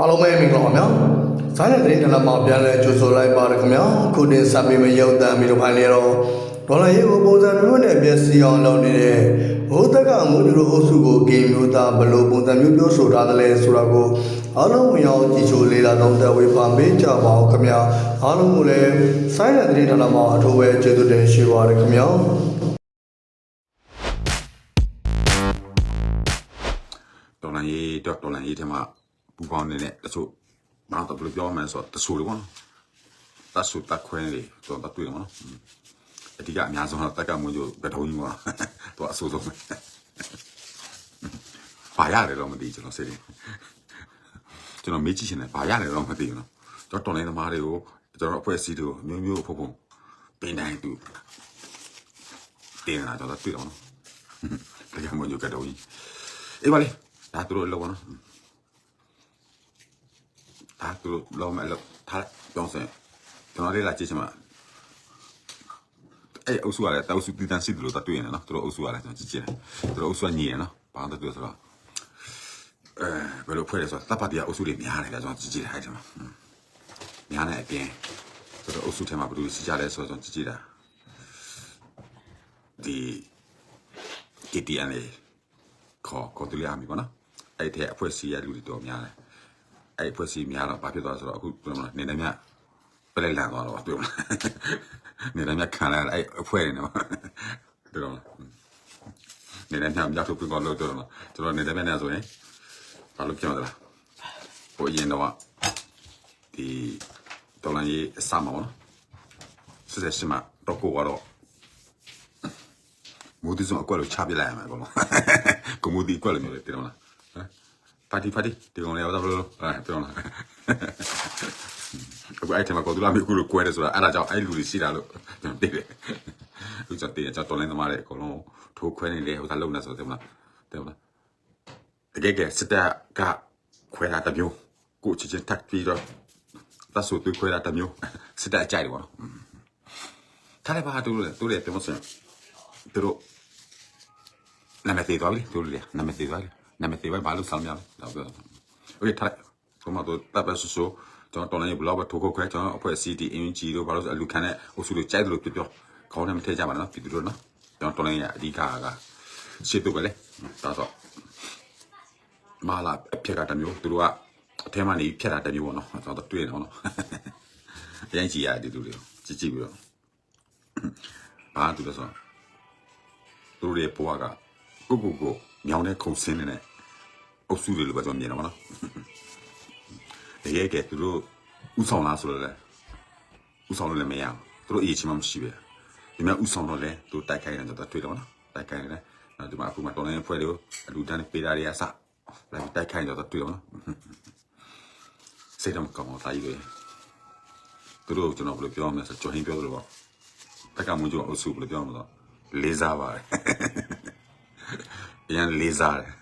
အားလုံးပဲမင်္ဂလာပါဗျာ။ဇာတ်တဲ့သတင်းဌာနမှာပြန်လည်ကြိုဆိုလိုက်ပါရခင်ဗျာ။ခုတင်ဆက်ပေးမယ့်ရုပ်သံဗီဒီယိုဖိုင်လေးတော့ဒေါ်လာရေးကိုပုံစံမျိုးနဲ့ပြည့်စည်အောင်လုပ်နေတဲ့ဘိုးတက်ကငွေတို့အုပ်စုကိုဂိမ်းမျိုးသားဘယ်လိုပုံစံမျိုးပြောဆိုထားသလဲဆိုတာကိုအားလုံးဝင်အောင်ကြည့်ချိုလေးလာတော့တဲ့ဝေဖန်ပေးကြပါဦးခင်ဗျာ။အားလုံးကိုလည်းဇာတ်တဲ့သတင်းဌာနမှာအထူးပဲကျေးဇူးတင်ရှိပါရခင်ဗျာ။တော်လန်ရေးတော့တော်လန်ရေးထဲမှာ ပူပေါင်းနေတဲ့တချို့ဘာတော့ဘယ်လိုပြောမှန်းဆိုတော့တချို့လေပေါ့နော်တဆုတက်ခွဲနေတော့တတွေ့တယ်မနော်အဓိကအများဆုံးတော့တက်ကမွေးကျဘယ်ထုံးကြီးပေါ့တော့အဆိုးဆုံးဘာရတယ်တော့မသိကျွန်တော်စိတ်ကျွန်တော်မေးကြည့်ရှင်တယ်ဘာရတယ်တော့မသိဘူးနော်ကျွန်တော်တော်လိုင်းသမားတွေကိုကျွန်တော်အဖွဲ့အစည်းတွေကိုမျိုးမျိုးဖုံဖုံပင်တိုင်းသူတင်လာတော့တွေ့တော့နော်တက်ကမွေးကျကတော့ကြီးအေးပါလေဒါသူတို့လောက်ပါနော် ဒါသူတို့လောက်မဲ့လောက်ထားပြောင်းစင်ကျွန်တော်လေးလာကြည့်ချင်မှာအဲ့အုပ်စုကလည်းတောက်စုတည်တန်းရှိတယ်လို့တွေ့နေနော်သူတို့အုပ်စုကလည်းကျွန်တော်ကြည့်ကြည့်တယ်သူတို့အုပ်စုကညီရနော်ဘာလို့တူဆိုတော့အဲဘယ်လိုဖွဲ့လဲဆိုတော့တပ်ပါတီကအုပ်စုတွေများတယ်ဗျကျွန်တော်ကြည့်ကြည့်တယ်အဲ့ဒီမှာများနေအပြင်သူတို့အုပ်စုထဲမှာဘယ်လိုရှိကြလဲဆိုတော့ကျွန်တော်ကြည့်ကြည့်တာဒီ KTN လေးခေါ်ခေါ်တူရအမိပေါ့နော်အဲ့ဒီအဖွဲ့အစည်းရလူတွေတော်များတယ် အဲ့ဒီအဖွဲ့အစည်းများတော့ဘာဖြစ်သွားလဲဆိုတော့အခုပြောမလားနေနေမြပလဲလန်သွားတော့ပြောမလားနေနေမြခံလာအဲ့အဖွဲ့နေတော့ပြောမလားနေနေမြမြောက်ထုတ်ပြီးတော့လို့ပြောတော့ကျွန်တော်နေနေမြနေဆိုရင်ဘာလို့ပြောမလဲဟိုအရင်တော့ဒီတော်လန်ရေးအစမှာပေါ့နော်စစ်စစ်ရှိမှတော့ကိုကတော့မိုးဒီဆုံးအကွက်လို့ချပြလိုက်ရမှာပေါ့နော်ကိုမိုးဒီအကွက်လို့မျိုးလေတင်တော့လားဟမ် ပါတီပါတီဒီကောင်လေးရောက်တော့လို့အဲတင်တော့လားအခုအဲ့ထဲမှာကိုသူလာမေကူလို့ကွဲတယ်ဆိုတာအဲ့ဒါကြောင့်အဲ့လူတွေရှိတာလို့သိတယ်သူကြောင့်တည်ကြောင့်တော်လိုင်းသမားတွေအကုန်လုံးထိုးခွဲနေလေဟိုသာလုံနေဆိုတင်မလားတင်မလားတကယ်ကစစ်တပ်ကခွဲတာတစ်မျိုးကိုချစ်ချင်းတက်ပြီးတော့သတ်ဆိုသူခွဲတာတစ်မျိုးစစ်တပ်အကြိုက်တယ်ပေါ့နော်ထားလိုက်ပါတူလို့တူတယ်တင်မစင်သူတို့နာမည်သေးသွားပြီသူတို့လေနာမည်သေးသွားပြီ နာမည်သေးပဲဘာလို့ဆောင်းရလဲတော့ပြောโอเคထားဆိုမှတော့တပ်ပဲဆူဆူကျွန်တော်တော်လည်းဘလောက်ပဲထိုးခုတ်ခွဲကျွန်တော်အဖွဲ့ CD NG တို့ဘာလို့ဆိုအလူခံတဲ့အုပ်စုတွေကြိုက်တယ်လို့ပြောပြောခေါင်းနဲ့မထည့်ကြပါနဲ့ပြည်သူတို့နော်ကျွန်တော်တော်လည်းအဓိကကရှစ်တို့ပဲလေဒါဆိုမာလာအဖြက်ကတမျိုးသူတို့ကအထဲမှာနေဖြက်တာတမျိုးပေါ့နော်ကျွန်တော်တွေ့နေတော့နော်အရင်ကြည့်ရတယ်ဒီလူတွေကြည့်ကြည့်ပြီးတော့ဘာတူလဲဆိုတော့ သူတို့ရဲ့ဘဝကကိုကိုကို မြောင်တဲ့ခုံစင်းနေတဲ့အုပ်စုတွေလိုပဲကျွန်တော်မြင်တော့မနော်တကယ်ကဲသူတို့ဥဆောင်လားဆိုတော့လေဥဆောင်လို့လည်းမရဘူးသူတို့အရေးချင်းမှမရှိပဲဒီမှာဥဆောင်တော့လေသူတိုက်ခိုင်းတယ်တော့တွေ့တော့နော်တိုက်ခိုင်းတယ်နော်ဒီမှာအခုမှတော်လိုင်းဖွဲ့လို့အလူတန်းပေးတာတွေကစလိုက်တိုက်ခိုင်းတော့တွေ့တော့နော်စိတ်တော့ကောင်းတော့တာကြီးပဲသူတို့ကျွန်တော်ဘယ်လိုပြောမလဲဆိုတော့ကျော်ဟင်းပြောသလိုပေါ့တက်ကမွန်ကျော်အုပ်စုဘယ်လိုပြောမလဲဆိုတော့လေးစားပါတယ် အရင်လေးစားတယ်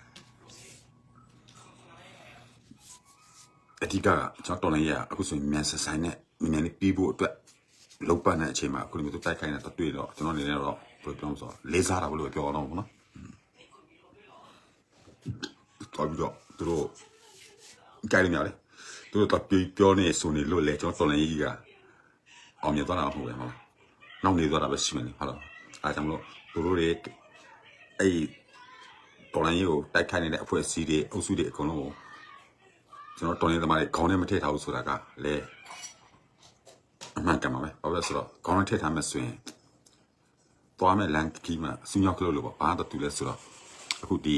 အဓိကကကျွန်တော်တော်လည်းရအခုဆိုရင်မြန်ဆဆိုင်နဲ့မြန်နေပြီးဖို့အတွက်လောက်ပန်းတဲ့အချိန်မှာအခုလိုမျိုးတိုက်ခိုင်းတာတွေ့တော့ကျွန်တော်အနေနဲ့တော့ဘယ်လိုပြောမလဲဆိုတော့လေးစားတာဘယ်လိုပြောအောင်ပေါ့နော်တော်ပြီးတော့သူတို့ကြိုက်နေကြတယ်သူတို့တော့ပြောပြောနေဆိုနေလို့လေကျွန်တော်တော်လည်းကြီးကအောင်မြင်သွားတာမဟုတ်ဘူးဟုတ်လားနောက်နေသွားတာပဲရှိမယ်လေဟုတ်လားအားကြောင့်မလို့သူတို့တွေအဲ့ တော်လိုင်းကြီးကိုတိုက်ခိုက်နေတဲ့အဖွဲ့အစည်းတွေအုပ်စုတွေအကုန်လုံးကိုကျွန်တော်တော်လိုင်းသမားတွေခေါင်းထဲမထည့်ထားဘူးဆိုတာကလည်းအမှန်ကန်ပါပဲဘာလို့လဲဆိုတော့ခေါင်းထဲထည့်ထားမှဆိုရင်သွားမဲ့လန်ကီမှာစူးရောက်လို့လို့ပေါ့ဘာတော့တူလဲဆိုတော့အခုဒီ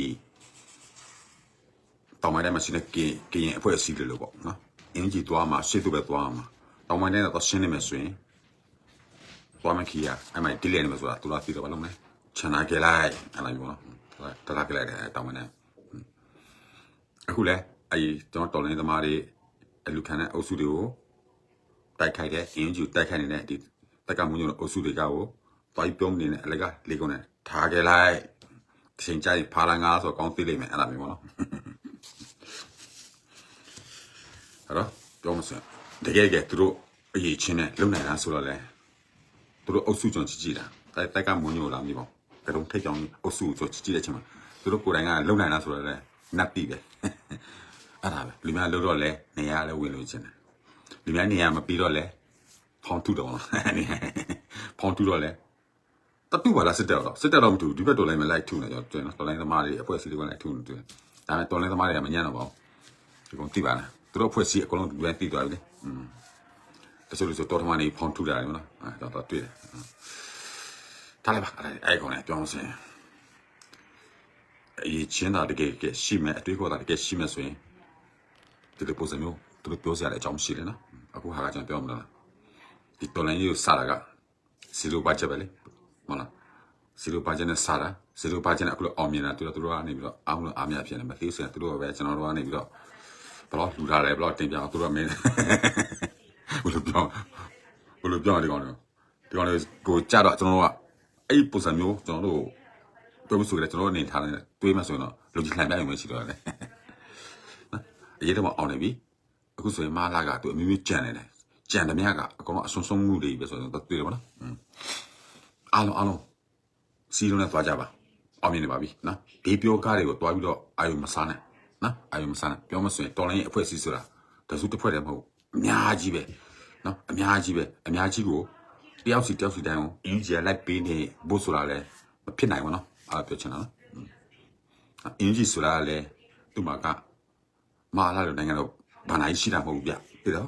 တောင်ပိုင်းထဲမှာရှိတဲ့ကင်ကင်အဖွဲ့အစည်းတွေလို့ပေါ့နော်အင်ဂျီသွားမှာရှေ့သူပဲသွားမှာတောင်ပိုင်းထဲတော့ရှင်းနေမယ်ဆိုရင်သွားမခီးရအဲ့မှာဒီလေနေမှာဆိုတာသူလာသိတော့ဘာလို့မလဲချန်နာကြလိုက်အဲ့လိုမျိုးနော် တလာကလေးတဲ့တောင်းမနေအခုလဲအဲကျွန်တော်တော်လိုင်းသမားတွေအလူခံတဲ့အုပ်စုတွေကိုတိုက်ခိုက်တဲ့အင်ဂျူတိုက်ခိုက်နေတဲ့ဒီတက်ကမွန်ညိုအုပ်စုတွေကကိုတွိုင်းပြုံးနေတဲ့အလကလေးကုန်နဲ့ထားခဲ့လိုက်ချင်းကြိုက်ဖာလာငါဆိုကောင်းသိလိမ့်မယ်အဲ့လိုမျိုးပေါ့နော်အဲ့တော့ပြောမစမ်းတကယ်ကသူတို့အရေးချင်းနဲ့လုံနိုင်တာဆိုတော့လေသူတို့အုပ်စုကျွန်ကြည့်ကြည့်တာတိုက်တက်ကမွန်ညိုလာမိပေါ့ ကတော့ထိတ်ကြောင်အုပ်စုကိုကြည့်ကြည့်တဲ့အချိန်မှာသူတို့ကိုယ်တိုင်ကလုံနိုင်လားဆိုတော့လည်းနတ်ပြီပဲအဲ့ဒါပဲလူများလို့တော့လဲနေရလဲဝင်လို့ခြင်းတယ်လူများနေရမပြီးတော့လဲဖောင်းထုတော့လားဖောင်းထုတော့လဲတတူပါလားစစ်တက်တော့စစ်တက်တော့မတူဒီဘက်တော်လိုင်းမလိုက်ထုနေကြောကျွန်တော်တော်လိုင်းသမားတွေအဖွဲ့အစည်းတွေကလိုက်ထုနေတယ်ဒါပေမဲ့တော်လိုင်းသမားတွေကမညံ့တော့ပါဘူးဒီကောင်သိပါလားသူတို့အဖွဲ့အစည်းအကုန်လုံးဒီဘက်သိသွားပြီလေอืมတချို့လူဆိုတော်ထမနေဖောင်းထုတာတယ်မလားအဲတော့တွေ့တယ် ထားလိုက်ပါအဲ့အဲ့ကောင်လည်းပြောင်းစင်အရေးချင်းတာတကယ်ကရှိမဲ့အတွေးခေါ်တာတကယ်ရှိမဲ့ဆိုရင်ဒီလိုပုံစံမျိုးသူတို့ပြောစရာလည်းအကြောင်းရှိတယ်နော်အခုဟာကကျွန်တော်ပြောမလားဒီတော်လိုင်းကြီးကိုစားတာကစီလိုဘတ်ဂျက်ပဲလေမဟုတ်လားစီလိုဘတ်ဂျက်နဲ့စားတာစီလိုဘတ်ဂျက်နဲ့အခုလိုအောင်မြင်တာသူတို့သူတို့ကနေပြီးတော့အားမလို့အားမရဖြစ်နေမသိစရာသူတို့ပဲကျွန်တော်တို့ကနေပြီးတော့ဘလို့လူထားတယ်ဘလို့တင်ပြအောင်သူတို့ကမင်းဘလို့ပြောဘလို့ပြောဒီကောင်တွေဒီကောင်တွေကိုကြတော့ကျွန်တော်တို့က အဲ့ပုံစံမျိုးကျွန်တော်တို့ပြောမဆိုကြတယ်ကျွန်တော်တို့အနေထားနေတွေးမှဆိုရင်တော့လူကြီးလှန်ပြရုံပဲရှိတော့တယ်အရေးတော့မအောင်နေပြီအခုဆိုရင်မလာကသူအမျိုးမျိုးကြံနေတယ်ကြံတယ်မြကအကောင်အဆွန်းဆုံးမှုတွေပဲဆိုတော့တွေ့တယ်မလားอืมအားလုံးအားလုံးစီလုံးနဲ့သွားကြပါအောင်မြင်နေပါပြီနော်ဒီပြောကားတွေကိုတွားပြီးတော့အာယုံမစားနဲ့နော်အာယုံမစားနဲ့ပြောမဆိုရင်တော်လိုင်းရဲ့အဖွဲ့အစည်းဆိုတာတစုတစ်ဖွဲ့တည်းမဟုတ်အများကြီးပဲနော်အများကြီးပဲအများကြီးကို တယောက်စီတယောက်စီတိုင်းကိုအယူကြီးလိုက်ပေးနေဖို့ဆိုတာလည်းမဖြစ်နိုင်ဘူးနော်အားပြောချင်တာနော်အယူကြီးဆိုတာလည်းသူ့မှာကမာလာလိုနိုင်ငံတော့ဘာနိုင်ရှိတာမဟုတ်ဘူးဗျတိတော့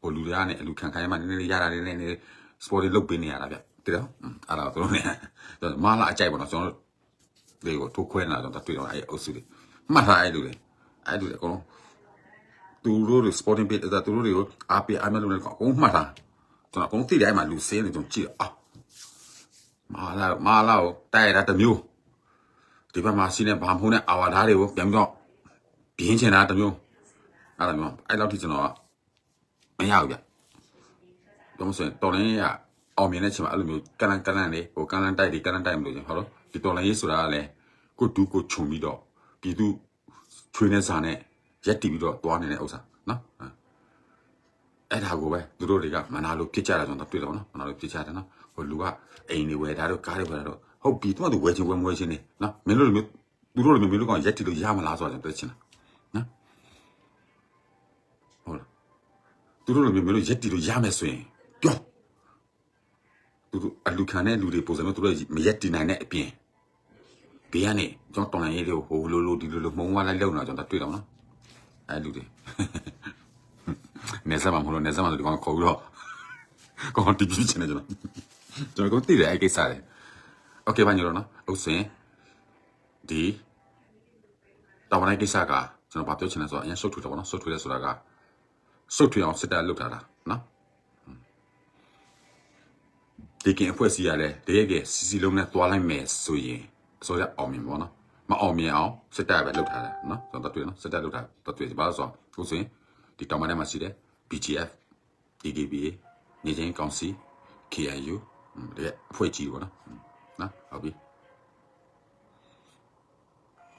ဟိုလူတွေကလည်းအလူခံခိုင်းမှနည်းနည်းရတာနည်းနည်းစပေါ်တွေလုတ်ပေးနေရတာဗျတိတော့အဲ့ဒါတော့သူတို့လည်းမာလာအကြိုက်ပါတော့ကျွန်တော်တို့တွေကိုထိုးခွဲလာတော့တွေ့တော့အဲ့အုပ်စုတွေမှတ်ထားအဲ့လူတွေအဲ့လူတွေအကုန်လုံးသူတို့တွေ sporting page ဒါသူတို့တွေကိုအားပေးအားမလို့လည်းအကုန်မှတ်ထား ကျွန်တော်အကုန်သိတယ်အဲ့မှာလူစင်းနေကျွန်တော်ကြည့်အာမာလာမာလာကိုတိုက်ရတာတစ်မျိုးဒီဘက်မှာရှိနေဘာမဟုတ်နဲ့အာဝါသားတွေကိုပြန်ပြီးတော့ပြင်းချင်တာတစ်မျိုးအဲ့လိုမျိုးအဲ့လောက်ထိကျွန်တော်ကမရဘူးဗျတော့မဆိုရင်တော်လိုင်းရအောင်မြင်တဲ့ချိန်မှာအဲ့လိုမျိုးကန်လန်ကန်လန်လေးဟိုကန်လန်တိုက်တွေကန်လန်တိုက်မလို့ချင်းဟုတ်တော့ဒီတော်လိုင်းရေးဆိုတာကလည်းကိုတူကိုခြုံပြီးတော့ပြည်သူချွေးနေစာနဲ့ရက်တီပြီးတော့တွားနေတဲ့ဥစ္စာနော် အဲ့ဒါကိုပဲသူတို့တွေကမနာလို့ပြစ်ကြတာကျွန်တော်တွေ့တော့နော်မနာလို့ပြစ်ကြတယ်နော်ဟိုလူကအိမ်တွေဝယ်တာတော့ကားတွေဝယ်တာတော့ဟုတ်ပြီသူကသူဝယ်ချင်ဝယ်မဝယ်ချင်နေနော်မင်းတို့လိုမျိုးသူတို့လိုမျိုးမင်းတို့ကောင်ရက်တီလို့ရမလားဆိုတော့ကျွန်တော်တွေ့ချင်တာဟုတ်လားသူတို့လိုမျိုးမျိုးလို့ရက်တီလို့ရမယ်ဆိုရင်ပြောသူတို့အလူခံတဲ့လူတွေပုံစံမျိုးသူတို့မရက်တီနိုင်တဲ့အပြင်ဘေးကနေကျွန်တော်တော်လိုင်းရေးတွေကိုဟိုလိုလိုဒီလိုလိုမှုံဝါလိုက်လောက်နေတာကျွန်တော်တွေ့တော့နော်အဲလူတွေ နေစမ်းမမလို့နေစမ်းမလို့ဒီကောင်ခေါ်ပြီးတော့ကောင်တီးပြချင်နေကျွန်တော်ကျွန်တော်ကတည်တယ်အဲ့ကိစ္စတွေโอเคပါညတော့နော်ဟုတ်ဆိုရင်ဒီတော်မနိုင်ကိစ္စကကျွန်တော်ဗာပြောချင်တယ်ဆိုတော့အရင်ဆုတ်ထွေးတော့ဗောနော်ဆုတ်ထွေးတယ်ဆိုတာက စုတ်ထွေအောင်စစ်တပ်လုတ်ထားတာနော်ဒီကင်အဖွဲ့အစည်းရလဲတကယ်ကစီစီလုံးနဲ့တွားလိုက်မယ်ဆိုရင်အစိုးရအောင်မြင်ပေါ့နော်မအောင်မြင်အောင်စစ်တပ်ပဲလုတ်ထားတယ်နော်ကျွန်တော်တွေ့နော်စစ်တပ်လုတ်ထားတော့တွေ့ပါဆိုဟုတ်ဆိုရင် ဒီတောင်မထဲမှာရှိတယ် BGF DDBA နေချင်းကောင်စီ KIU တကယ်အဖွဲ့ကြီးပေါ့နော်နော်ဟုတ်ပြီ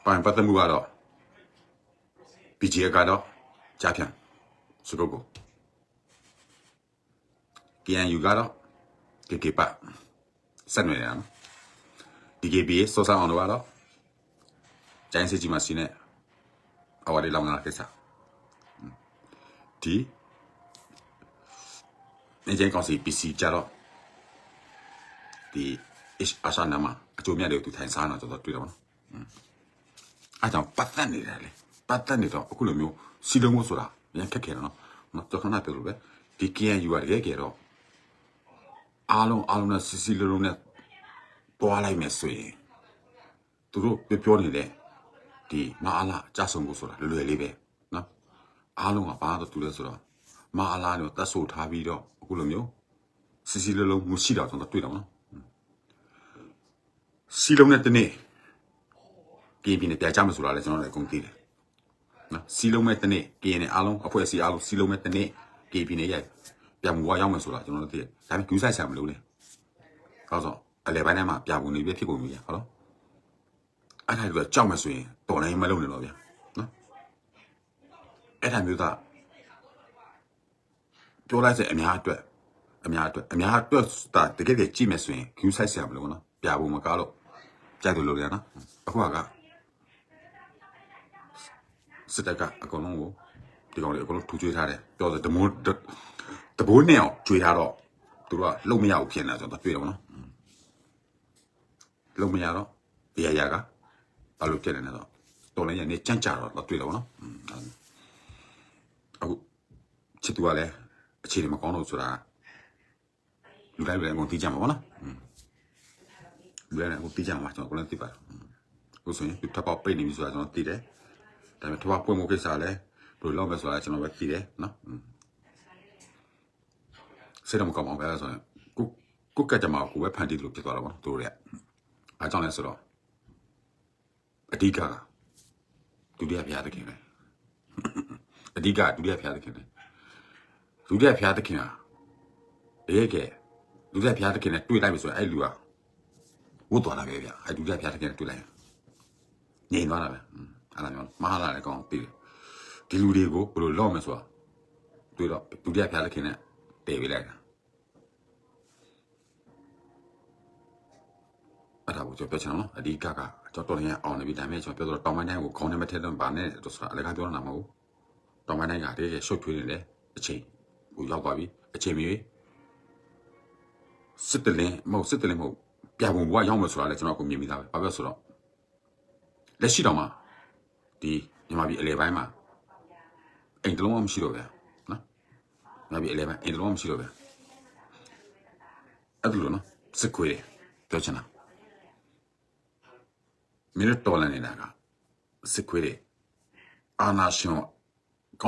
ပိုင်ပတ်သက်မှုကတော့ BGF ကတော့ကြားပြန်စကုတ်ကို KNU ကတော့ KK ပါဆက်နွယ်ရအောင် DKB စောစားအောင်တော့ကတော့ကျိုင်းစစ်ကြီးမှာစီနေအဝါလေးလောင်းလာကိစ္စ ဒီနေချင်းကောင်စီ PC ကြတော့ဒီ H အဆာနာမအကျိုးမြတ်တွေကိုသူထိုင်စားတော့ကျွန်တော်တွေ့တော့နော်အဲကြောင့်ပတ်သက်နေတယ်လေပတ်သက်နေတော့အခုလိုမျိုးစီလုံးမို့ဆိုတာပြန်ခက်ခဲတယ်နော်နော်ကျွန်တော်ကပြောလို့ပဲဒီ KNU ကတကယ်ကြတော့အားလုံးအားလုံးနဲ့စီစီလုံးလုံးနဲ့တွားလိုက်မယ်ဆိုရင်သူတို့ပြောပြောနေတဲ့ဒီမအားလားအကြဆုံးကိုဆိုတာလွယ်လွယ်လေးပဲနော် အားလုံးကဘာတော့တူလဲဆိုတော့မအားလားနဲ့တတ်ဆိုထားပြီးတော့အခုလိုမျိုးစီစီလုံးလုံးမရှိတော့ကျွန်တော်တွေ့တော့နော်စီလုံးနဲ့တနေ့ပြည်ပြည်နဲ့ပြကြမှာဆိုတာလဲကျွန်တော်လည်းအကုန်သိတယ်နော်စီလုံးမဲ့တနေ့ KN အားလုံးအဖွဲ့အစည်းအားလုံးစီလုံးမဲ့တနေ့ KB နဲ့ရိုက်ပြန်မွားရောက်မယ်ဆိုတာကျွန်တော်တို့သိတယ်ဒါပေမဲ့ကျူးဆိုင်ဆရာမလို့လေဟောဆိုအလဲပိုင်းထဲမှာပြပုံနေပြဖြစ်ကုန်ပြီရဟုတ်လားအဲ့ဒါကကြောက်မယ်ဆိုရင်တော်နိုင်မလုံးနဲ့တော့ဗျာနော် အဲ့ဒါမျိုးသားပြောလိုက်စေအများအတွက်အများအတွက်အများအတွက်တာတကယ်တကယ်ကြည့်မယ်ဆိုရင် Q size ဆရာမလို့နော်ပြပုံမကားလို့ကြိုက်တယ်လို့ရနော်အခုကစစ်တပ်ကအကုန်လုံးကိုဒီကောင်တွေအကုန်လုံးထူကျွေးထားတယ်ပြောတယ်ဒမိုးတဘိုးနဲ့အောင်ကျွေးထားတော့သူတို့ကလုံမရဘူးဖြစ်နေတာဆိုတော့တွေ့တယ်ဗောနော်လုံမရတော့ဒီရရကအဲ့လိုဖြစ်နေတော့တော်လည်းရနေကြမ်းကြတော့တော့တွေ့တယ်ဗောနော်အခု ချစ်သူကလည်းအခြေအနေမကောင်းလို့ဆိုတာလူတိုင်းလူတိုင်းအကုန်သိကြမှာဗောနော်လူတိုင်းအကုန်သိကြမှာကျွန်တော်ကိုလည်းသိပါတယ်ကိုဆိုရင်သူထပ်ပေါက်ပိတ်နေပြီဆိုတာကျွန်တော်သိတယ်ဒါပေမဲ့ထပ်ပေါက်ပွင့်မှုကိစ္စလည်းဘယ်လိုလုပ်မလဲဆိုတာကျွန်တော်ပဲသိတယ်နော်စိတ်တော့မကောင်းပါဘူးဗျာဆိုရင်ကိုကိုကကြမှာကိုပဲဖန်တီးလို့ဖြစ်သွားတာပေါ့သူတို့တွေကအားကြောင့်လဲဆိုတော့အဓိကကဒုတိယဖျားသခင်ပဲအဓိကဒုတိယဖျားသခင်ပဲ ဒုတိယဖျားသခင်ဟာအေးကဲဒုတိယဖျားသခင်နဲ့တွေ့လိုက်ပြီဆိုရင်အဲ့လူကဝတ်သွားတာပဲဗျာအဲ့ဒုတိယဖျားသခင်နဲ့တွေ့လိုက်ရင်ငြိမ်သွားတာပဲအဲ့ဒါမျိုးမဟာလာလည်းကောင်းသိတယ်ဒီလူတွေကိုဘယ်လိုလောက်မလဲဆိုတော့တွေ့တော့ဒုတိယဖျားသခင်နဲ့တည်ပေးလိုက်တာအဲ့ဒါကိုကျွန်တော်ပြောချင်တာနော်အဓိကကကျွန်တော်တော်ရင်အောင်နေပြီဒါပေမဲ့ကျွန်တော်ပြောတော့တောင်ပိုင်းတိုင်းကိုခေါင်းထဲမထည့်တော့ဗာနဲ့တော့ဆိုတာအလကားပြောတာမဟုတ်တောင်ပိုင်းတိုင်းကတည်းကရှုပ်ထွေးနေတယ်အချိန် ကိုရောက်သွားပြီအချိန်မြေစစ်တလင်းမဟုတ်စစ်တလင်းမဟုတ်ပြပုံဘွားရောက်မှဆိုတာလည်းကျွန်တော်ကိုမြင်မိသားပဲဘာပြောဆိုတော့လက်ရှိတော့မှဒီမြန်မာပြည်အလဲပိုင်းမှာအိမ်တလုံးမှမရှိတော့ဗျာနော်မြန်မာပြည်အလဲပိုင်းအိမ်တလုံးမှမရှိတော့ဗျာအဲ့ဒါလို့နော်စစ်ခွေးတယ်ပြောချင်တာမင်းတို့တော်လန်နေတာကစစ်ခွေးတွေအာနာရှင်ကော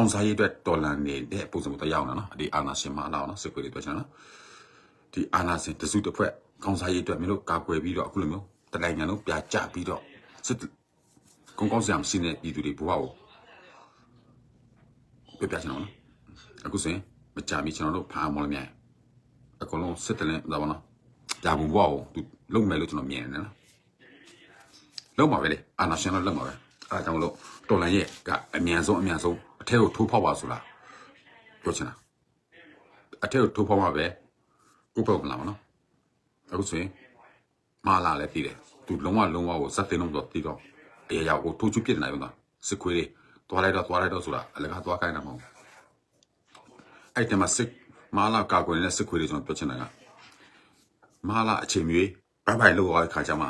င်းစားရေးအတွက်တော်လန်နေတဲ့ပုံစံမျိုးတရားအောင်နော်ဒီအာနာရှင်မလာအောင်နော်စစ်ခွေးတွေတွေ့ချင်နော်ဒီအာနာရှင်တစုတစ်ဖွဲ့ကောင်းစားရေးအတွက်မင်းတို့ကာကွယ်ပြီးတော့အခုလိုမျိုးတနိုင်ငံလုံးပြကြပြီးတော့စစ်ကောင်းကောင်းစရာမရှိတဲ့ပြည်သူတွေဘဝကိုပြပြချင်တော့နော်အခုစင်မကြမီကျွန်တော်တို့ဖားမော်လမြိုင်အကုန်လုံးစစ်တလင်းဒါပါနော်ဒါဘူးဘဝကိုသူလုံမယ်လို့ကျွန်တော်မြင်နေတယ်နော်လုံးပါပဲလေအာနာရှင်တော့လုံးပါပဲအဲဒါကြောင့်မလို့တော်လန်ရဲ့ကအမြန်ဆုံးအမြန်ဆုံး အထက်ကိုထိုးဖောက်ပါဆိုလားပြောချင်တာအထက်ကိုထိုးဖောက်မှာပဲကိုပေါ့မလားမနော်အခုဆိုရင်မာလာလည်းတည်တယ်သူလုံးဝလုံးဝကိုစက်တင်လုံးတော့တည်တော့အရာရာကိုထိုးချပြစ်နေနိုင်ဘူးလားစစ်ခွေးတွေသွားလိုက်တော့သွားလိုက်တော့ဆိုတာအလကားသွားခိုင်းတာမဟုတ်ဘူးအဲ့တမှာစစ်မာလာကာကွယ်နေတဲ့စစ်ခွေးတွေကျွန်တော်ပြောချင်တာကမာလာအချိန်မျိုးဘိုင်ဘိုင်လောက်သွားတဲ့ခါကျမှ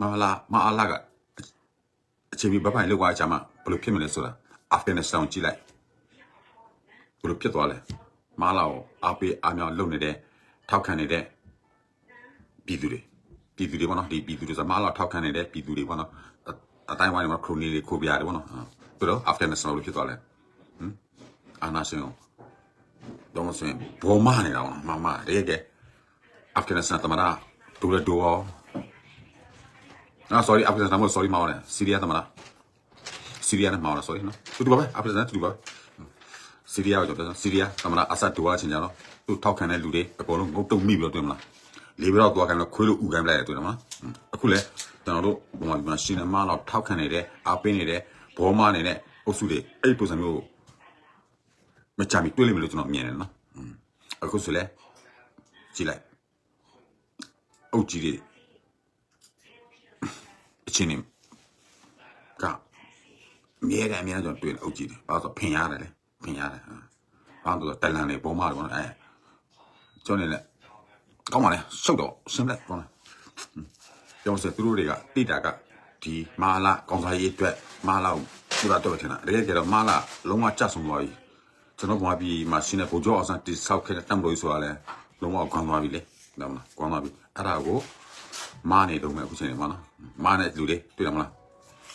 မလာမအလာက အချိန်ပြီးဘပိုင်လောက်သွားကြမှာဘယ်လိုဖြစ်မလဲဆိုတာအာဖဂန်နစ္စတန်ကိုကြည့်လိုက်ဘယ်လိုဖြစ်သွားလဲမလာကိုအားပေးအားမြောက်လုပ်နေတဲ့ထောက်ခံနေတဲ့ပြည်သူတွေပြည်သူတွေပေါ့နော်ဒီပြည်သူတွေဆိုမလာထောက်ခံနေတဲ့ပြည်သူတွေပေါ့နော်အအတိုင်းဝိုင်းမှာခရိုနီတွေခိုးပြရတယ်ပေါ့နော်ဘယ်လိုအာဖဂန်နစ္စတန်ကိုဖြစ်သွားလဲဟမ်အာနာရှင်တော့ဆိုရင်ဘောမနေတာပေါ့နော်မမတကယ်ကဲအာဖဂန်နစ္စတန်တမနာဒူရဒူ အော Ah, sorry, Afghanistan မဟုတ် sorry မဟုတ်နဲ့ဆီးရီးယားသမလားဆီးရီးယားနဲ့မဟုတ်လား sorry နော်တူတူပါပဲ Afghanistan တူတူပါပဲဆီးရီးယားကိုကျွန်တော်ပြောဆီးရီးယားသမလားအဆတ်တူဝါချင်းကြတော့သူထောက်ခံတဲ့လူတွေအကုန်လုံးငုတ်တုံမိပြီးတော့တွေ့မလားလေးပြီးတော့သွားခံတော့ခွေးလို့ဥကန်ပလိုက်တယ်တွေ့တယ်မလားအခုလဲကျွန်တော်တို့ဘုံမှာရှင်းနေမှတော့ထောက်ခံနေတဲ့အားပေးနေတဲ့ဘောမနေတဲ့အုပ်စုတွေအဲ့ဒီပုံစံမျိုးမချမီတွေ့လိမ့်မယ်လို့ကျွန်တော်မြင်တယ်နော်အခုဆိုလဲကြည့်လိုက်အုတ်ကြီးတွေအ ချင်းနေကအမြဲတမ်းအများဆုံးတွေ့တယ်အုတ်ကြည့်တယ်ဘာလို့ဆိုဖင်ရတယ်လေဖင်ရတယ်ဟာဘာလို့ဆိုတလန်နေပုံမှန်တော့အဲကျောင်းနေလေကောင်းပါလေရှုပ်တော့ရှင်းလက်ကောင်းတယ်ကျောင်းစသူတို့တွေကတိတာကဒီမာလာကောင်းစားရေးအတွက်မာလာကိုသူကတော့ထင်တာတကယ်ကြတော့မာလာလုံးဝကြဆုံသွားပြီကျွန်တော်ဘာပြီးမာရှင်းတဲ့ဘူဂျောအစတိဆောက်ခဲ့တဲ့တမ်လို့ဆိုတာလဲလုံးဝကွန်သွားပြီလေဒါမလားကွန်သွားပြီအဲ့ဒါကို မားနေတော့မယ်အခုချိန်နေမှာနော်မားနေလူတွေတွေ့တယ်မလား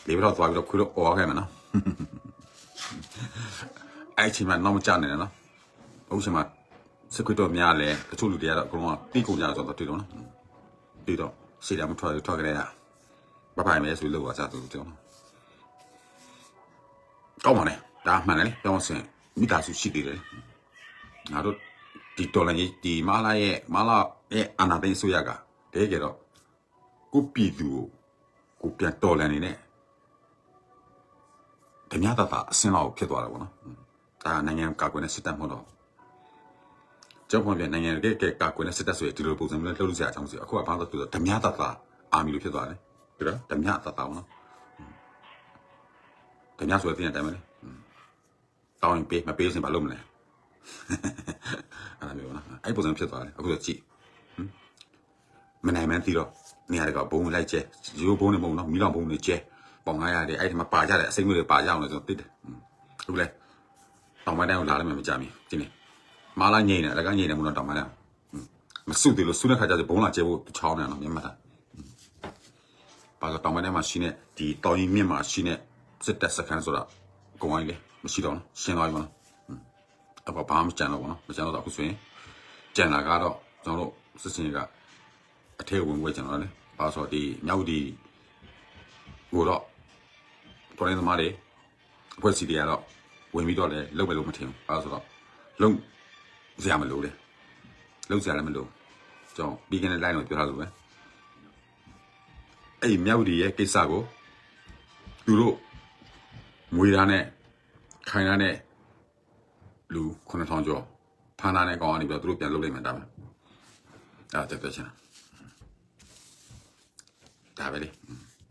လေဘတော့သွားပြီးတော့ခွေးတော့អော်ခဲ့မယ်နော်အဲ့ချိန်မှာတော့မကြနေနဲ့နော်အခုချိန်မှာစကွေတော့များလဲတချို့လူတွေကတော့အကုန်လုံးတီးကုန်ကြဆိုတော့တွေ့တော့နော်ပြီးတော့ရှေ့တမထွက်ထွက်ကြရဘပိုင်မဲဆိုလို့ပါစားသူတောင်းကောင်းပါနဲ့ဒါမှန်တယ်လေပြောင်းစင်မိသားစုရှိသေးတယ်ငါတို့ဒီတော်လည်းဒီမာလာရဲ့မာလာရဲ့အနာသိန်းဆိုရကတကယ်ကြတော့ ကိုပြည်သူကိုကိုပြန်တော်လန်နေနဲ့ဓမြတာတာအစင်းလောက်ဖြစ်သွားတာပေါ့နော်။ဒါနိုင်ငံကာကွယ်တဲ့စစ်တပ်မဟုတ်တော့ကျောင်းပေါ်ပြန်နိုင်ငံရဲ့ကကာကွယ်တဲ့စစ်တပ်ဆိုရင်ဒီလိုပုံစံမျိုးနဲ့လှုပ်လို့စရာအကြောင်းစီအခုကဘာလို့လဲဆိုတော့ဓမြတာတာအာမီလိုဖြစ်သွားတယ်။ဟုတ်လားဓမြတာတာပေါ့နော်ခင်ဗျားဆိုတဲ့တင်တဲ့အတိုင်းပဲလေတောင်းရင်ပေးမပေးစင်ဘာလုပ်မလဲအဲ့ဒါမျိုးနော်အဲ့ပုံစံဖြစ်သွားတယ်အခုတော့ကြည့်မနိုင်မှန်းသိတော့ နေရာတကဘုံလိုက်ကျဲရိုးဘုံနဲ့မဟုတ်နော်မီလောင်ဘုံနဲ့ကျဲပေါင်900တဲ့အဲ့ဒီမှာပါကြတယ်အစိမ့်မျိုးတွေပါကြအောင်လို့ဆိုသိတယ်ဟုတ်လဲတောင်ပိုင်းတိုင်းကိုလာလိုက်မှမကြမီဒီနေ့မာလာငိမ့်တယ်အလကငိမ့်တယ်မလို့တောင်ပိုင်းတိုင်းမစုတယ်လို့စုတဲ့ခါကျတော့ဘုံလာကျဲဖို့ချောင်းနေတော့မြင်မှတ်တာပါတော့တောင်ပိုင်းထဲမှာရှိနေဒီတောင်ရင်မြင့်မှာရှိနေစစ်တပ်စခန်းဆိုတာကုံဝိုင်းလေမရှိတော့ဘူးရှင်းသွားပြီမလားအပဘာမှမကြံတော့ဘူးနော်မကြံတော့အခုဆိုရင်ကြံလာကတော့ကျွန်တော်တို့စစ်စင်ကအထက်ဝင်ဝဲကြံတော့လေ ပါဆိုဒီမြောက်ဒီကိုတော့တော်ရင်သမားတွေအဖွဲ့စီတွေကတော့ဝင်ပြီးတော့လေလုံပဲလို့မထင်ဘူးပါဆိုတော့လုံစရာမလိုလေလုံစရာလည်းမလိုကျွန်တော်ပြီးကနေလိုက်တော့ပြောထားလို့ပဲအဲ့ဒီမြောက်ဒီရဲ့ကိစ္စကိုသူတို့ငွေသားနဲ့ခိုင်သားနဲ့လူ9000ကျော်ဖမ်းသားနဲ့ကောင်ကနေပြီးတော့သူတို့ပြန်လုပ်လိုက်မှဒါပဲအဲ့ဒါတက်ချင်တာ ဒါပဲလေ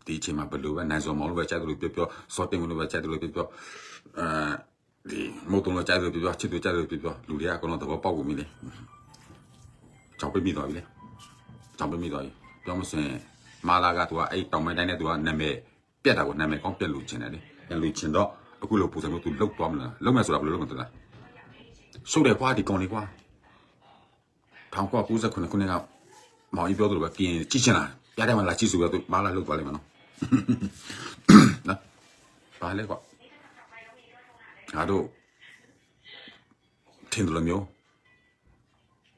ဒီအချိန်မှာဘယ်လိုပဲနိုင်စုံမောင်လိုပဲကြိုက်တယ်လို့ပြောပြောစောတင်လို့ပဲကြိုက်တယ်လို့ပြောပြောအဲဒီမို့တုံးလို့ကြိုက်တယ်လို့ပြောပြောချစ်တယ်ကြိုက်တယ်လို့ပြောပြောလူတွေကအကုန်လုံးသဘောပေါက်ကုန်ပြီလေကြောက်ပြမိသွားပြီလေကြောင်ပြမိသွားပြီပြောမစင်မာလာကသူကအဲ့တောင်ပိုင်းတိုင်းနဲ့သူကနာမည်ပြက်တာကိုနာမည်ကောင်းပြက်လို့ချင်တယ်လေပြက်လို့ချင်တော့အခုလိုပုံစံမျိုးသူလုတ်သွားမလားလုတ်မယ်ဆိုတာဘယ်လိုလုပ်မလဲရှုပ်တယ်ကွာဒီကောင်လေးကွာထောင်ကွာ69ခုနှစ်ကမောင်ကြီးပြောသလိုပဲกินကြည့်ချင်တာ ပြတယ်မလားကြည့်စုပဲသူမလာလောက်သွားလိမ့်မယ်နော်နော်ပါလေကွာငါတို့ထင်တယ်လို့မျိုး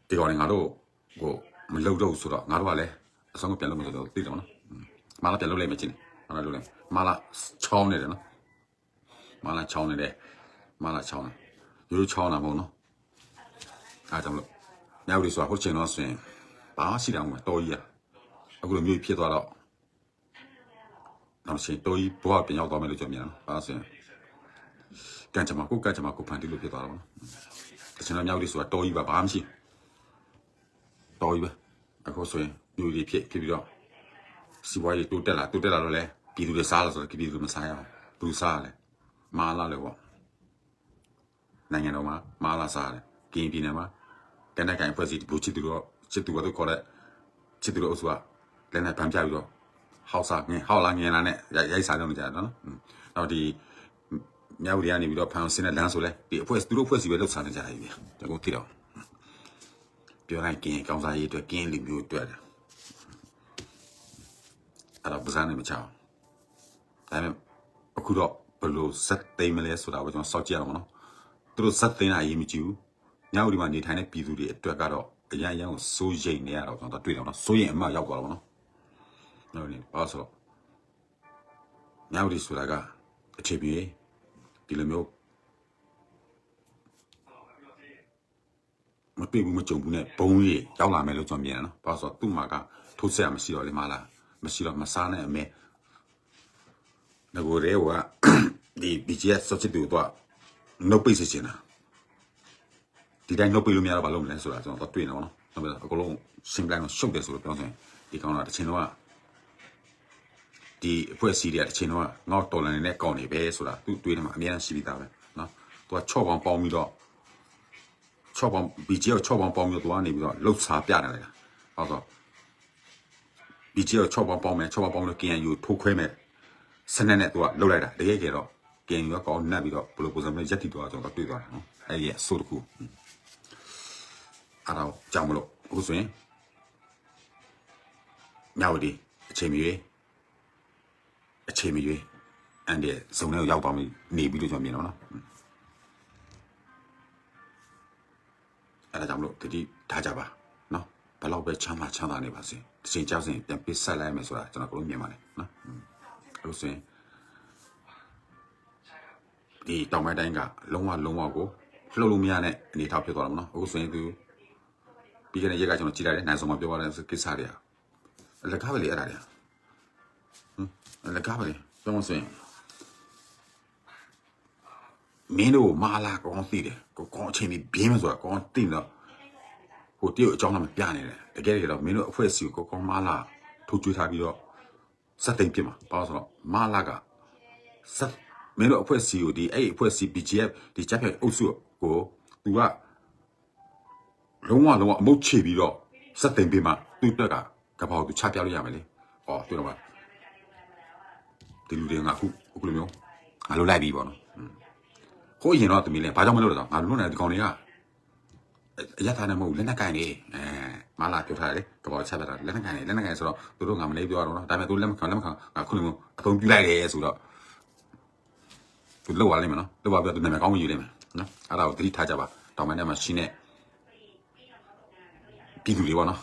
ဒီကောင်ငါတို့ကိုမလောက်တော့ဆိုတော့ငါတို့ကလည်းအဆောင်ကပြန်လုပ်မယ်ဆိုတော့သိတယ်မနော်မလာပြန်လုပ်လိုက်မယ်ချင်းမလာလုပ်လိုက်မလာချောင်းနေတယ်နော်မလာချောင်းနေတယ်မလာချောင်းနေရိုးရိုးချောင်းတာမဟုတ်နော်အားကြောင့်လို့ညောက်ရီဆိုတာဟုတ်ချင်တော့ဆိုရင်ဘာရှိတာမှတော်ကြီးอ่ะ အခုလိုမျိုးဖြစ်သွားတော့နောက်ရှင်တော်ကြီးဘဝပြန်ရောက်သွားမယ်လို့ကျွန်တော်မြင်တယ်နော်ဘာလို့ဆိုရင်ကန်ချမကိုကန်ချမကိုဖန်တီးလို့ဖြစ်သွားတော့နော်တချင်တော့ညဝရီဆိုတာတော်ကြီးပါဘာမှမရှိဘူးတော်ပြီပဲအခုဆိုရင်မျိုးတွေဖြစ်ဖြစ်ပြီးတော့စီဝါးရေးတိုးတက်လာတိုးတက်လာတော့လေပြည်သူတွေစားလာဆိုတော့ပြည်သူတွေမစားရအောင်ဘူးစားရလဲမာလာလေပေါ့နိုင်ငံတော်မှာမာလာစားတယ်ကင်းပြည်နယ်မှာတနက်ကန်ဖွဲ့စည်းဘူချစ်သူတော့ချစ်သူကတော့ခေါ်တဲ့ချစ်သူတို့အစိုးရ လည်းနဲ့ဗန်ပြပြီးတော့ဟောက်စားငင်းဟောက်လာငင်းလာနဲ့ရိုက်စားတော့နေကြတယ်နော်နောက်ဒီမြောက်ရီကနေပြီးတော့ဖန်ဆင်းတဲ့လမ်းဆိုလဲဒီအဖွဲ့သူတို့ဖွဲ့စည်းပဲလှုပ်ဆောင်နေကြတယ်ပြီဒါကိုသိတော့ပြောလိုက်ကင်းကောင်းစားရေးအတွက်ကင်းလူမျိုးအတွက်တယ်အဲ့တော့ပဇာနဲ့မချအောင်ဒါပေမဲ့အခုတော့ဘယ်လိုဇက်သိမ်းမလဲဆိုတာကိုကျွန်တော်စောင့်ကြည့်ရအောင်နော်သူတို့ဇက်သိမ်းတာအရေးမကြီးဘူးညောင်ဒီမှာနေထိုင်တဲ့ပြည်သူတွေအတွက်ကတော့အရန်ရန်ကိုစိုးရိမ်နေရတော့ကျွန်တော်တွေ့တော့နော်စိုးရိမ်အမှရောက်သွားတော့နော် နော်လေပါဆိုတော့ညောင်ဒီဆိုတာကအခြေပြေဒီလိုမျိုးမတွေ့ဘူးမကြုံဘူးနဲ့ဘုံကြီးရောက်လာမယ်လို့ကျွန်တော်မြင်တယ်နော်။ဘာလို့ဆိုတော့သူ့မှာကထိုးဆက်ရမရှိတော့လေမလား။မရှိတော့မစားနဲ့အမေ။ငကိုရဲကဒီ BGS စောချစ်တူတော့နှုတ်ပိတ်စေချင်တာ။ဒီတိုင်းနှုတ်ပိတ်လို့မရတော့ဘာလို့မလဲဆိုတာကျွန်တော်တွေ့နေပါတော့။ဟုတ်ပြီအကုန်လုံးရှင်းပလိုက်တော့ရှုပ်တယ်ဆိုလို့ပြောဆိုရင်ဒီကောင်ကတစ်ချိန်တော့ ဒီအဖွဲ့အစည်းတွေကတစ်ချိန်တော့ငေါ့တော်လန်နေတဲ့ကောင်တွေပဲဆိုတာသူတွေ့နေမှာအများကြီးရှိပြီးသားပဲနော်။သူကချော့ပေါင်းပေါင်းပြီးတော့6ပေါင် BG ကို6ပေါင်ပေါင်းပြီးတော့သူကနေပြီးတော့လှုပ်စားပြတယ်လေ။ဟုတ်တော့ BG ကို6ပေါင်ပေါင်းမယ်6ပေါင်ပေါင်းလို့ KNU ထိုးခွဲမယ်စနစ်နဲ့သူကလှုပ်လိုက်တာတကယ်ကြတော့ KNU ကကောင်းနှက်ပြီးတော့ဘယ်လိုပုံစံမျိုးရက်တီတော့ကျွန်တော်တွေ့သွားတယ်နော်။အဲ့ဒီအဆိုးတခုအဲ့တော့ကြောင်မလို့အခုဆိုရင်ညဝတီအချိန်မီရွေး အချိန်မီရွေးအန်ဒီဇုံထဲကိုရောက်သွားပြီနေပြီးလို့ကျွန်တော်မြင်တော့နော်အဲ့ဒါကြောင့်မလို့တတိထားကြပါနော်ဘယ်တော့ပဲချမ်းသာချမ်းသာနေပါစေတစ်ချိန်ကြောက်စဉ်ပြန်ပစ်ဆက်လိုက်မယ်ဆိုတာကျွန်တော်ကလုံးမြင်ပါတယ်နော်အဲ့လိုဆိုရင်ဒီတောင်ပိုင်းတိုင်းကလုံးဝလုံးဝကိုလှုပ်လို့မရတဲ့အနေအထားဖြစ်သွားတယ်မနော်အခုဆိုရင်သူပြီးခဲ့တဲ့ရက်ကကျွန်တော်ကြည့်လိုက်တယ်နိုင်ဆောင်မပြောရတဲ့ကိစ္စတွေကလက်ကားပဲလေအဲ့ဒါတွေဟမ် လက်ကားပဲလေပြောမဆိုရင်မင်းတို့မာလာကောင်းသိတယ်ကိုကောင်းအချိန်ကြီးပြင်းမဆိုတာကောင်းသိတော့ဟိုတရုတ်အကြောင်းလည်းမပြနေတယ်တကယ်တကယ်တော့မင်းတို့အဖွဲ့အစည်းကိုကောင်းမာလာထိုးကျွေးထားပြီးတော့စက်သိမ့်ပြစ်မှာဘာလို့ဆိုတော့မာလာကစက်မင်းတို့အဖွဲ့စီကိုဒီအဲ့အဖွဲ့စီ BGF ဒီချက်ဖြတ်အုပ်စုကို तू ကလုံးဝလုံးဝအမုတ်ချပြီးတော့စက်တင်ပေးမှသူ့အတွက်ကကပောက်သူချပြလို့ရမယ်လေဟောတွေ့တော့ပါ ဒီလူတွေကအခုအခုလိုမျိုးငါလိုလိုက်ပြီပေါ့နော်ဟိုအရင်တော့သူမီးလဲဘာကြောင့်မလုပ်တော့ငါလွတ်နေဒီကောင်တွေကအရထားနေမဟုတ်လက်နက်ကင်နေအဲမလာပြောထားတယ်ကပောက်ချက်ပြတာလက်နက်ကင်နေလက်နက်ကင်ဆိုတော့သူတို့ငါမနေပြောတော့နော်ဒါပေမဲ့သူလက်မခံလက်မခံငါခုလိုမျိုးအသုံးပြလိုက်တယ်ဆိုတော့သူလောက်ပါလိမ့်မယ်နော်လောက်ပါပြသူနာမည်ကောင်းဝင်ယူလိမ့်မယ်နော်အဲ့ဒါကိုသတိထားကြပါတောင်ပိုင်းထဲမှာရှင်းနေပြည်သူတွေပေါ့နော်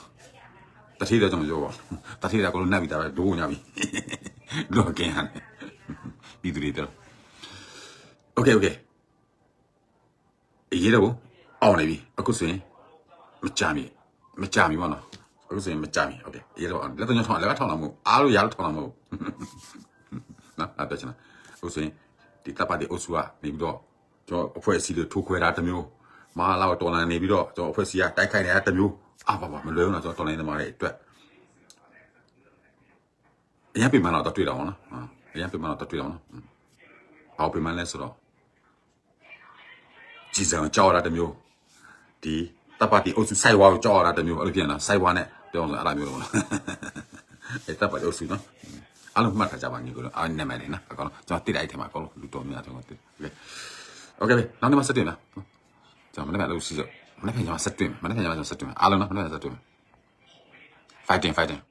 တတိတော့ကျွန်တော်ပြောပါတတိကကိုလို့နှက်ပြီးသားပဲဒိုးညပြီ လောကင်းရတယ်ပြည်သူတွေတော့ Okay okay ရေးတော့အောင်နေပြီအခုဆိုရင်မကြမီမကြမီပေါ့နော်အခုဆိုရင်မကြမီ Okay ရေးတော့လက်တော့ညှောင်းလက်ကထောင်းလာမဟုတ်အားလို့ရလို့ထောင်းလာမဟုတ်နော်အဲ့ဒါချင်တာအခုဆိုရင်ဒီတပ်ပါတီအုပ်စုကနေပြီးတော့ကျွန်တော်အဖွဲ့အစည်းတွေထိုးခွဲတာတမျိုးမဟာလာတော်လန်နေပြီးတော့ကျွန်တော်အဖွဲ့အစည်းကတိုက်ခိုက်နေတာတမျိုးအပါပါမလွယ်ဘူးနော်ကျွန်တော်တော်လန်နေသမားတွေအတွက် အရင်ပြင်မတော့တွေ့တော့နော်အရင်ပြင်မတော့တွေ့တော့နော်ဘာပြင်မလဲဆိုတော့ကြည်စံကြောက်ရတာတစ်မျိုးဒီတပ်ပါတီအုပ်စုစိုက်ဝါကိုကြောက်ရတာတစ်မျိုးအဲ့လိုပြန်လာစိုက်ဝါနဲ့ပြောလို့အဲ့လိုမျိုးတော့အဲ့တပ်ပါတီအုပ်စုနော်အားလုံးမှတ်ထားကြပါညီကိုအားနာမည်လေးနော်အကောင်ကျွန်တော်တိတဲ့အိုက်ထဲမှာအကောင်လူတော်များကျွန်တော်တိโอเคโอเคနောက်နေ့မှဆက်တွေ့မယ်ကျွန်တော်မနေ့ကလို့စီးစို့မနေ့ကကျွန်တော်ဆက်တွေ့မယ်မနေ့ကကျွန်တော်ဆက်တွေ့မယ်အားလုံးနော်မနေ့ကဆက်တွေ့မယ် fighting fighting